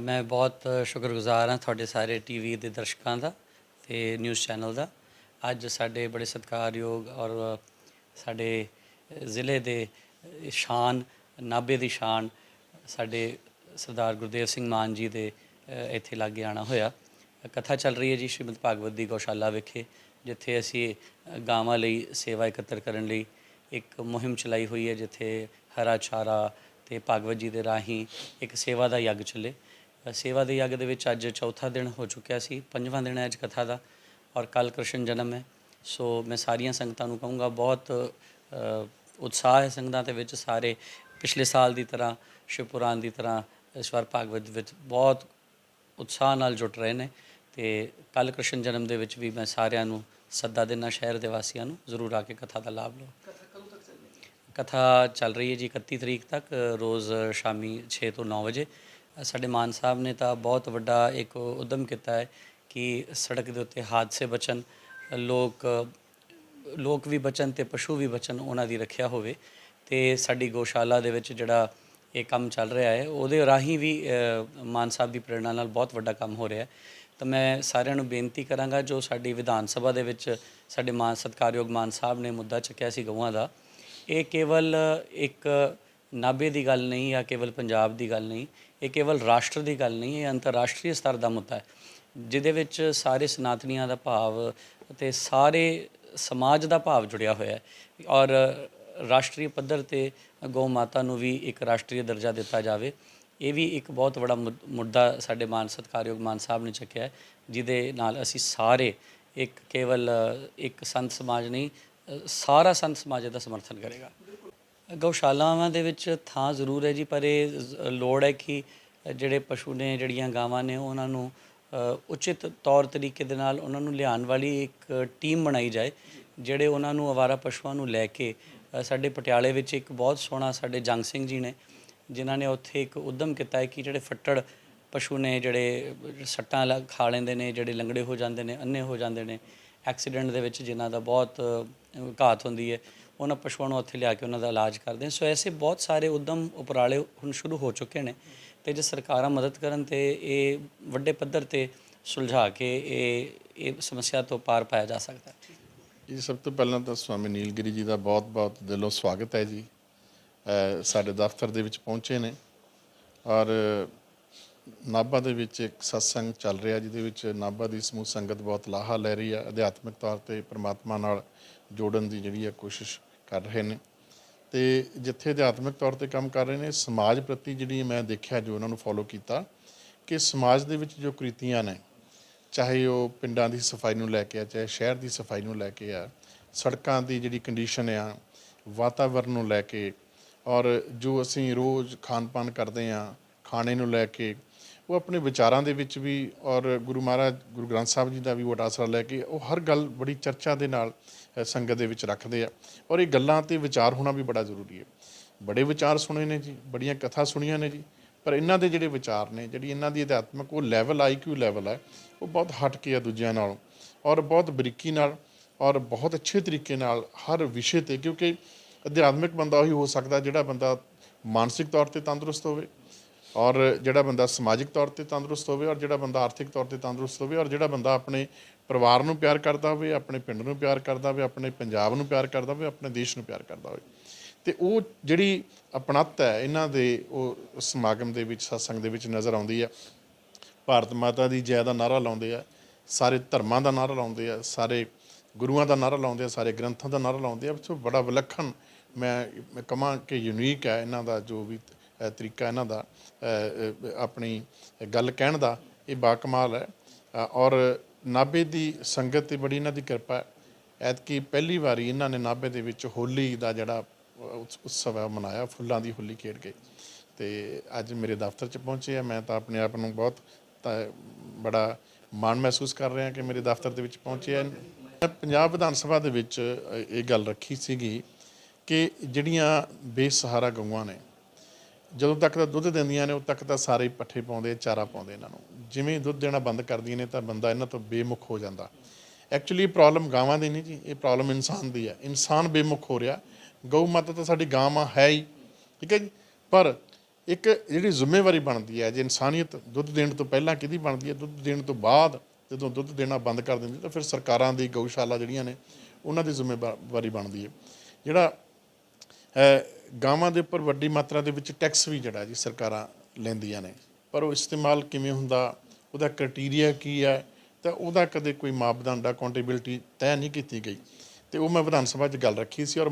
ਮੈਂ ਬਹੁਤ ਸ਼ੁਕਰਗੁਜ਼ਾਰ ਹਾਂ ਤੁਹਾਡੇ ਸਾਰੇ ਟੀਵੀ ਦੇ ਦਰਸ਼ਕਾਂ ਦਾ ਤੇ ਨਿਊਜ਼ ਚੈਨਲ ਦਾ। ਅੱਜ ਸਾਡੇ ਬੜੇ ਸਤਿਕਾਰਯੋਗ ਔਰ ਸਾਡੇ ਜ਼ਿਲ੍ਹੇ ਦੇ ਸ਼ਾਨ, ਨਾਭੇ ਦੀ ਸ਼ਾਨ ਸਾਡੇ ਸਰਦਾਰ ਗੁਰਦੇਵ ਸਿੰਘ ਮਾਨ ਜੀ ਦੇ ਇੱਥੇ ਲਾਗੇ ਆਣਾ ਹੋਇਆ। ਕਥਾ ਚੱਲ ਰਹੀ ਹੈ ਜੀ ਸ਼੍ਰੀਮਦ ਭਾਗਵਤ ਦੀ ਗੋਸ਼ਾਲਾ ਵਿਖੇ, ਜਿੱਥੇ ਅਸੀਂ ਗਾਵਾਂ ਲਈ ਸੇਵਾ ਇਕੱਤਰ ਕਰਨ ਲਈ ਇੱਕ ਮੁਹਿੰਮ ਚਲਾਈ ਹੋਈ ਹੈ, ਜਿੱਥੇ ਹਰਾ ਚਾਰਾ ਤੇ ਭਾਗਵਤ ਜੀ ਦੇ ਰਾਹੀਂ ਇੱਕ ਸੇਵਾ ਦਾ ਯੱਗ ਚੱਲੇ। ਸੇਵਾ ਦੇ ਯੱਗ ਦੇ ਵਿੱਚ ਅੱਜ ਚੌਥਾ ਦਿਨ ਹੋ ਚੁੱਕਿਆ ਸੀ ਪੰਜਵਾਂ ਦਿਨ ਹੈ ਅੱਜ ਕਥਾ ਦਾ ਔਰ ਕੱਲ ਕ੍ਰਿਸ਼ਨ ਜਨਮ ਹੈ। ਸੋ ਮੈਂ ਸਾਰੀਆਂ ਸੰਗਤਾਂ ਨੂੰ ਕਹੂੰਗਾ ਬਹੁਤ ਉਤਸ਼ਾਹ ਹੈ ਸੰਗਤਾਂ ਦੇ ਵਿੱਚ ਸਾਰੇ। ਪਿਛਲੇ ਸਾਲ ਦੀ ਤਰ੍ਹਾਂ ਸ਼ਿਵ ਪੁਰਾਣ ਦੀ ਤਰ੍ਹਾਂ ਇਸ ਵਾਰ ਭਾਗਵਤ ਵਿੱਚ ਬਹੁਤ ਉਤਸ਼ਾਹ ਨਾਲ ਜੁਟ ਰਹੇ ਨੇ ਤੇ ਕੱਲ ਕ੍ਰਿਸ਼ਨ ਜਨਮ ਦੇ ਵਿੱਚ ਵੀ ਮੈਂ ਸਾਰਿਆਂ ਨੂੰ ਸੱਦਾ ਦੇਣਾ ਸ਼ਹਿਰ ਦੇ ਵਾਸੀਆਂ ਨੂੰ ਜ਼ਰੂਰ ਆ ਕੇ ਕਥਾ ਦਾ ਲਾਭ ਲਓ। ਕਥਾ ਚੱਲ ਰਹੀ ਹੈ ਜੀ 31 ਤਰੀਕ ਤੱਕ ਰੋਜ਼ ਸ਼ਾਮੀ 6 ਤੋਂ 9 ਵਜੇ। ਸਾਡੇ ਮਾਨ ਸਾਹਿਬ ਨੇ ਤਾਂ ਬਹੁਤ ਵੱਡਾ ਇੱਕ ਉਦਮ ਕੀਤਾ ਹੈ ਕਿ ਸੜਕ ਦੇ ਉੱਤੇ ਹਾਦਸੇ ਬਚਣ, ਲੋਕ ਲੋਕ ਵੀ ਬਚਣ ਤੇ ਪਸ਼ੂ ਵੀ ਬਚਣ ਉਹਨਾਂ ਦੀ ਰੱਖਿਆ ਹੋਵੇ ਤੇ ਸਾਡੀ ਗੋਸ਼ਾਲਾ ਦੇ ਵਿੱਚ ਜਿਹੜਾ ਇਹ ਕੰਮ ਚੱਲ ਰਿਹਾ ਹੈ, ਉਹਦੇ ਰਾਹੀਂ ਵੀ ਮਾਨ ਸਾਹਿਬ ਦੀ ਪ੍ਰੇਰਣਾ ਨਾਲ ਬਹੁਤ ਵੱਡਾ ਕੰਮ ਹੋ ਰਿਹਾ ਹੈ। ਤਾਂ ਮੈਂ ਸਾਰਿਆਂ ਨੂੰ ਬੇਨਤੀ ਕਰਾਂਗਾ ਜੋ ਸਾਡੀ ਵਿਧਾਨ ਸਭਾ ਦੇ ਵਿੱਚ ਸਾਡੇ ਮਾਨ, ਸਤਿਕਾਰਯੋਗ ਮਾਨ ਸਾਹਿਬ ਨੇ ਮੁੱਦਾ ਚੱਕਿਆ ਸੀ ਗਊਆਂ ਦਾ, ਇਹ ਕੇਵਲ ਇੱਕ ਨਾਭੇ ਦੀ ਗੱਲ ਨਹੀਂ ਜਾਂ ਕੇਵਲ ਪੰਜਾਬ ਦੀ ਗੱਲ ਨਹੀਂ ਇਹ ਕੇਵਲ ਰਾਸ਼ਟਰ ਦੀ ਗੱਲ ਨਹੀਂ, ਇਹ ਅੰਤਰਰਾਸ਼ਟਰੀ ਸਤਰ ਦਾ ਮੁੱਦਾ ਹੈ, ਜਿਹਦੇ ਵਿੱਚ ਸਾਰੇ ਸਨਾਤਨੀਆਂ ਦਾ ਭਾਵ ਅਤੇ ਸਾਰੇ ਸਮਾਜ ਦਾ ਭਾਵ ਜੁੜਿਆ ਹੋਇਆ ਹੈ ਔਰ ਰਾਸ਼ਟਰੀ ਪੱਧਰ ਤੇ ਗਊ ਮਾਤਾ ਨੂੰ ਵੀ ਇੱਕ ਰਾਸ਼ਟਰੀ ਦਰਜਾ ਦਿੱਤਾ ਜਾਵੇ। ਇਹ ਵੀ ਇੱਕ ਬਹੁਤ ਵੱਡਾ ਮੁੱਦ- ਮੁੱਦਾ ਸਾਡੇ ਮਾਨ ਸਤਿਕਾਰਯੋਗ ਮਾਨ ਸਾਹਿਬ ਨੇ ਚੱਕਿਆ ਹੈ, ਜਿਹਦੇ ਨਾਲ ਅਸੀਂ ਸਾਰੇ ਇੱਕ ਕੇਵਲ ਇੱਕ ਸੰਤ ਸਮਾਜ ਨਹੀਂ ਸਾਰਾ ਸੰਤ ਸਮਾਜ ਦਾ ਸਮਰਥਨ ਕਰੇਗਾ। ਗਊਸ਼ਾਲਾਵਾਂ ਦੇ ਵਿੱਚ ਥਾਂ ਜ਼ਰੂਰ ਹੈ ਜੀ, ਪਰ ਇਹ ਜ਼- ਲੋੜ ਹੈ ਕਿ ਜਿਹੜੇ ਪਸ਼ੂ ਨੇ, ਜਿਹੜੀਆਂ ਗਾਵਾਂ ਨੇ, ਉਹਨਾਂ ਨੂੰ ਉਚਿਤ ਤੌਰ ਤਰੀਕੇ ਦੇ ਨਾਲ ਉਹਨਾਂ ਨੂੰ ਲਿਆਉਣ ਵਾਲੀ ਇੱਕ ਟੀਮ ਬਣਾਈ ਜਾਏ, ਜਿਹੜੇ ਉਹਨਾਂ ਨੂੰ ਅਵਾਰਾ ਪਸ਼ੂਆਂ ਨੂੰ ਲੈ ਕੇ ਸਾਡੇ ਪਟਿਆਲੇ ਵਿੱਚ ਇੱਕ ਬਹੁਤ ਸੋਹਣਾ ਸਾਡੇ ਜੰਗ ਸਿੰਘ ਜੀ ਨੇ, ਜਿਨ੍ਹਾਂ ਨੇ ਉੱਥੇ ਇੱਕ ਉਦਮ ਕੀਤਾ ਹੈ ਕਿ ਜਿਹੜੇ ਫੱਟੜ ਪਸ਼ੂ ਨੇ, ਜਿਹੜੇ ਸੱਟਾਂ ਲ- ਖਾ ਲੈਂਦੇ ਨੇ, ਜਿਹੜੇ ਲੰਗੜੇ ਹੋ ਜਾਂਦੇ ਨੇ ਅੰਨੇ ਹੋ ਜਾਂਦੇ ਨੇ, ਐਕਸੀਡੈਂਟ ਦੇ ਵਿੱਚ ਜਿਨ੍ਹਾਂ ਦਾ ਬਹੁਤ ਘਾਤ ਹੁੰਦੀ ਹੈ ਉਹਨਾਂ ਪਸ਼ੂਆਂ ਨੂੰ ਉੱਥੇ ਲਿਆ ਕੇ ਉਹਨਾਂ ਦਾ ਇਲਾਜ ਕਰਦੇ ਸੋ ਐਸੇ ਬਹੁਤ ਸਾਰੇ ਉਦਮ ਉਪਰਾਲੇ ਹੁਣ ਸ਼ੁਰੂ ਹੋ ਚੁੱਕੇ ਨੇ ਤੇ ਜੇ ਸਰਕਾਰਾਂ ਮਦਦ ਕਰਨ ਤੇ ਇਹ ਵੱਡੇ ਪੱਧਰ ਤੇ ਸੁਲਝਾ ਕੇ ਇਹ ਇਹ ਸਮੱਸਿਆ ਤੋਂ ਪਾਰ ਪਾਇਆ ਜਾ ਸਕਦਾ ਹੈ। ਜੀ, ਸਭ ਤੋਂ ਪਹਿਲਾਂ ਤਾਂ ਸਵਾਮੀ ਨੀਲਗਿਰੀ ਜੀ ਦਾ ਬਹੁਤ-ਬਹੁਤ ਦਿਲੋਂ ਸਵਾਗਤ ਹੈ ਜੀ। ਸਾਡੇ ਦਫ਼ਤਰ ਦੇ ਵਿੱਚ ਪਹੁੰਚੇ ਨੇ ਔਰ ਨਾਭਾ ਦੇ ਵਿੱਚ ਇੱਕ ਸਤਸੰਗ ਚੱਲ ਰਿਹਾ ਜਿਹਦੇ ਵਿੱਚ ਨਾਭਾ ਦੀ ਸਮੂਹ ਸੰਗਤ ਬਹੁਤ ਲਾਹਾ ਲੈ ਰਹੀ ਹੈ। ਅਧਿਆਤਮਿਕ ਤੌਰ ਤੇ ਪ੍ਰਮਾਤਮਾ ਨਾਲ ਜੋੜਨ ਦੀ ਜਿਹੜੀ ਹੈ ਕੋਸ਼ਿਸ਼ ਕਰ ਰਹੇ ਨੇ। ਤੇ ਜਿੱਥੇ ਅਧਿਆਤਮਿਕ ਤੌਰ ਤੇ ਕੰਮ ਕਰ ਰਹੇ ਨੇ, ਸਮਾਜ ਪ੍ਰਤੀ ਜਿਹੜੀ ਮੈਂ ਦੇਖਿਆ ਜੋ ਉਹਨਾਂ ਨੂੰ ਫੋਲੋ ਕੀਤਾ, ਕਿ ਸਮਾਜ ਦੇ ਵਿੱਚ ਜੋ ਕ੍ਰਿਤੀਆਂ ਨੇ, ਚਾਹੇ ਉਹ ਪਿੰਡਾਂ ਦੀ ਸਫ਼ਾਈ ਨੂੰ ਲੈ ਕੇ ਆ, ਚਾਹੇ ਸ਼ਹਿਰ ਦੀ ਸਫ਼ਾਈ ਨੂੰ ਲੈ ਕੇ ਆ, ਸੜਕਾਂ ਦੀ ਜਿਹੜੀ ਕੰਡੀਸ਼ਨ ਆ, ਵਾਤਾਵਰਨ ਨੂੰ ਲੈ ਕੇ, ਔਰ ਜੋ ਅਸੀਂ ਰੋਜ਼ ਖਾਣ-ਪਾਨ ਕਰਦੇ ਆ, ਖਾਣੇ ਨੂੰ ਲੈ ਕੇ ਉਹ ਆਪਣੇ ਵਿਚਾਰਾਂ ਦੇ ਵਿੱਚ ਵੀ ਔਰ ਗੁਰੂ ਮਹਾਰਾਜ, ਗੁਰੂ ਗ੍ਰੰਥ ਸਾਹਿਬ ਜੀ ਦਾ ਵੀ ਵੱਡਾ ਆਸਰਾ ਲੈ ਕੇ ਉਹ ਹਰ ਗੱਲ ਬੜੀ ਚਰਚਾ ਦੇ ਨਾਲ ਸੰਗਤ ਦੇ ਵਿੱਚ ਰੱਖਦੇ ਆ। ਔਰ ਇਹ ਗੱਲਾਂ ਤੇ ਵਿਚਾਰ ਹੋਣਾ ਵੀ ਬੜਾ ਜ਼ਰੂਰੀ ਹੈ। ਬੜੇ ਵਿਚਾਰ ਸੁਣੇ ਨੇ ਜੀ, ਬੜੀਆਂ ਕਥਾ ਸੁਣੀਆਂ ਨੇ ਜੀ, ਪਰ ਇਹਨਾਂ ਦੇ ਜਿਹੜੇ ਵਿਚਾਰ ਨੇ, ਜਿਹੜੀ ਇਹਨਾਂ ਦੀ ਅਧਿਆਤਮਕ ਉਹ ਲੈਵਲ ਆਈਕਿਊ ਲੈਵਲ ਹੈ, ਉਹ ਬਹੁਤ ਹਟ ਕੇ ਆ ਦੂਜਿਆਂ ਨਾਲੋਂ। ਔਰ ਬਹੁਤ ਬਰੀਕੀ ਨਾਲ ਔਰ ਬਹੁਤ ਅੱਛੇ ਤਰੀਕੇ ਨਾਲ ਹਰ ਵਿਸ਼ੇ ਤੇ, ਕਿਉਂਕਿ ਅਧਿਆਤਮਿਕ ਬੰਦਾ ਉਹੀ ਹੋ ਸਕਦਾ ਜਿਹੜਾ ਬੰਦਾ ਮਾਨਸਿਕ ਤੌਰ ਤੇ ਤੰਦਰੁਸਤ ਹੋਵੇ ਔਰ ਜਿਹੜਾ ਬੰਦਾ ਸਮਾਜਿਕ ਤੌਰ ਤੇ ਤੰਦਰੁਸਤ ਹੋਵੇ ਔਰ ਜਿਹੜਾ ਬੰਦਾ ਆਰਥਿਕ ਤੌਰ ਤੇ ਤੰਦਰੁਸਤ ਹੋਵੇ ਔਰ ਜਿਹੜਾ ਬੰਦਾ ਆਪਣੇ ਪਰਿਵਾਰ ਨੂੰ ਪਿਆਰ ਕਰਦਾ ਹੋਵੇ, ਆਪਣੇ ਪਿੰਡ ਨੂੰ ਪਿਆਰ ਕਰਦਾ ਹੋਵੇ, ਆਪਣੇ ਪੰਜਾਬ ਨੂੰ ਪਿਆਰ ਕਰਦਾ ਹੋਵੇ, ਆਪਣੇ ਦੇਸ਼ ਨੂੰ ਪਿਆਰ ਕਰਦਾ ਹੋਵੇ। ਤੇ ਉਹ ਜਿਹੜੀ ਅਪਣਤ ਹੈ, ਇਹਨਾਂ ਦੇ ਉਹ ਸਮਾਗਮ ਦੇ ਵਿੱਚ, ਸਤਸੰਗ ਦੇ ਵਿੱਚ ਨਜ਼ਰ ਆਉਂਦੀ ਆ ਭਾਰਤ ਮਾਤਾ ਦੀ ਜੈ ਦਾ ਨਾਰਾ ਲਾਉਂਦੇ ਆ, ਸਾਰੇ ਧਰਮਾਂ ਦਾ ਨਾਰਾ ਲਾਉਂਦੇ ਆ, ਸਾਰੇ ਗੁਰੂਆਂ ਦਾ ਨਾਰਾ ਲਾਉਂਦੇ ਆ, ਸਾਰੇ ਗ੍ਰੰਥਾਂ ਦਾ ਨਾਰਾ ਲਾਉਂਦੇ ਆ। ਸੋ ਬੜਾ ਵਿਲੱਖਣ ਮੈਂ ਕਹਾਂ ਕਿ ਯੂਨੀਕ ਹੈ ਇਹਨਾਂ ਦਾ ਜੋ ਵੀ ਤਰੀਕਾ ਇਹਨਾਂ ਦਾ ਆਪਣੀ ਗੱਲ ਕਹਿਣ ਦਾ, ਇਹ ਬਾਕਮਾਲ ਹੈ। ਔਰ ਨਾਭੇ ਦੀ ਸੰਗਤ ਤੇ ਬੜੀ ਇਹਨਾਂ ਦੀ ਕਿਰਪਾ ਹੈ। ਐਤਕੀ ਪਹਿਲੀ ਵਾਰੀ ਇਹਨਾਂ ਨੇ ਨਾਭੇ ਦੇ ਵਿੱਚ ਹੋਲੀ ਦਾ ਜਿਹੜਾ ਉਤਸ- ਉਤਸਵ ਹੈ, ਉਹ ਮਨਾਇਆ, ਫੁੱਲਾਂ ਦੀ ਹੋਲੀ ਖੇਡ ਕੇ। ਤੇ ਅੱਜ ਮੇਰੇ ਦਫ਼ਤਰ 'ਚ ਪਹੁੰਚੇ ਆ ਮੈਂ ਤਾਂ ਆਪਣੇ ਆਪ ਨੂੰ ਬਹੁਤ ਬੜਾ ਮਾਣ ਮਹਿਸੂਸ ਕਰ ਰਿਹਾ ਕਿ ਮੇਰੇ ਦਫ਼ਤਰ ਦੇ ਵਿੱਚ ਪਹੁੰਚੇ ਆ ਮੈਂ ਪੰਜਾਬ ਵਿਧਾਨ ਸਭਾ ਦੇ ਵਿੱਚ ਇਹ ਗੱਲ ਰੱਖੀ ਸੀਗੀ ਕਿ ਜਿਹੜੀਆਂ ਬੇਸਹਾਰਾ ਗਊਆਂ ਨੇ ਜਦੋਂ ਤੱਕ ਤਾਂ ਦੁੱਧ ਦਿੰਦੀਆਂ ਨੇ, ਉਦੋਂ ਤੱਕ ਤਾਂ ਸਾਰੇ ਹੀ ਪੱਠੇ ਪਾਉਂਦੇ, ਚਾਰਾ ਪਾਉਂਦੇ ਇਹਨਾਂ ਨੂੰ। ਜਿਵੇਂ ਦੁੱਧ ਦੇਣਾ ਬੰਦ ਕਰਦੀਆਂ ਨੇ, ਤਾਂ ਬੰਦਾ ਇਹਨਾਂ ਤੋਂ ਬੇਮੁਖ ਹੋ ਜਾਂਦਾ। ਐਕਚੁਅਲੀ ਪ੍ਰੋਬਲਮ ਗਾਵਾਂ ਦੀ ਨਹੀਂ ਜੀ, ਇਹ ਪ੍ਰੋਬਲਮ ਇਨਸਾਨ ਦੀ ਹੈ। ਇਨਸਾਨ ਬੇਮੁਖ ਹੋ ਰਿਹਾ। ਗਊ ਮਾਤਾ ਤਾਂ ਸਾਡੀ ਗਾਂ ਮਾਂ ਹੈ ਹੀ। ਠੀਕ ਹੈ ਜੀ? ਪਰ ਇੱਕ ਜਿਹੜੀ ਜ਼ਿੰਮੇਵਾਰੀ ਬਣਦੀ ਹੈ, ਜੇ ਇਨਸਾਨੀਅਤ ਦੁੱਧ ਦੇਣ ਤੋਂ ਪਹਿਲਾਂ ਕਿਹਦੀ ਬਣਦੀ ਹੈ, ਦੁੱਧ ਦੇਣ ਤੋਂ ਬਾਅਦ ਜਦੋਂ ਦੁੱਧ ਦੇਣਾ ਬੰਦ ਕਰ ਦਿੰਦੀ ਤਾਂ ਫਿਰ ਸਰਕਾਰਾਂ ਦੀ ਗਊਸ਼ਾਲਾ ਜਿਹੜੀਆਂ ਨੇ, ਉਹਨਾਂ ਦੀ ਜ਼ਿੰਮੇਵਾਰੀ ਬਣਦੀ ਹੈ। ਜਿਹੜਾ ਗਾਵਾਂ ਦੇ ਉੱਪਰ ਵੱਡੀ ਮਾਤਰਾ ਦੇ ਵਿੱਚ ਟੈਕਸ ਵੀ ਜਿਹੜਾ ਜੀ ਸਰਕਾਰਾਂ ਲੈਂਦੀਆਂ ਨੇ। ਪਰ ਉਹ ਇਸਤੇਮਾਲ ਕਿਵੇਂ ਹੁੰਦਾ, ਉਹਦਾ ਕ੍ਰਾਈਟੇਰੀਆ ਕੀ ਹੈ ਤਾਂ ਉਹਦਾ ਕਦੇ ਕੋਈ ਮਾਪਦੰਡ ਅਕਾਊਂਟੇਬਿਲਟੀ ਤੈਅ ਨਹੀਂ ਕੀਤੀ ਗਈ। ਤੇ ਉਹ ਮੈਂ ਵਿਧਾਨ ਸਭਾ 'ਚ ਗੱਲ ਰੱਖੀ ਸੀ ਔਰ